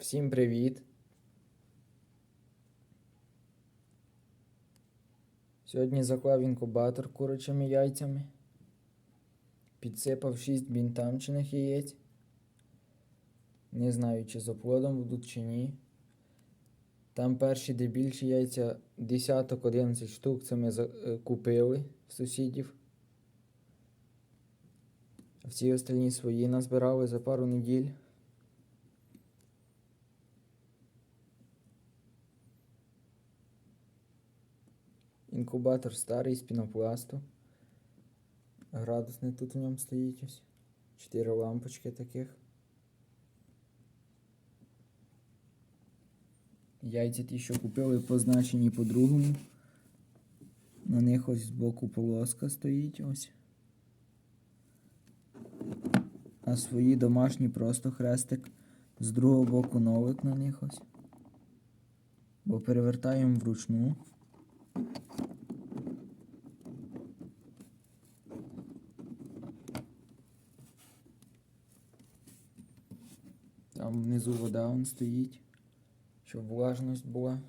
Всім привіт! Сьогодні заклав інкубатор курячими яйцями. Підсипав 6 бінтамчених яєць. Не знаю, чи з оплодом будуть, чи ні. Там перші, де більші яйця, десяток 11 штук, це ми е, купили в сусідів. Всі остальні свої назбирали за пару неділь. Інкубатор старий з пінопласту. Градусник тут в ньому стоїть ось. Чотири лампочки таких. Яйця ті, що купили, позначені по-другому. На них ось збоку полоска стоїть ось. А свої домашні просто хрестик. З другого боку нолик на них ось. Бо перевертаємо вручну. Там внизу вода он стоїть, щоб влажність була.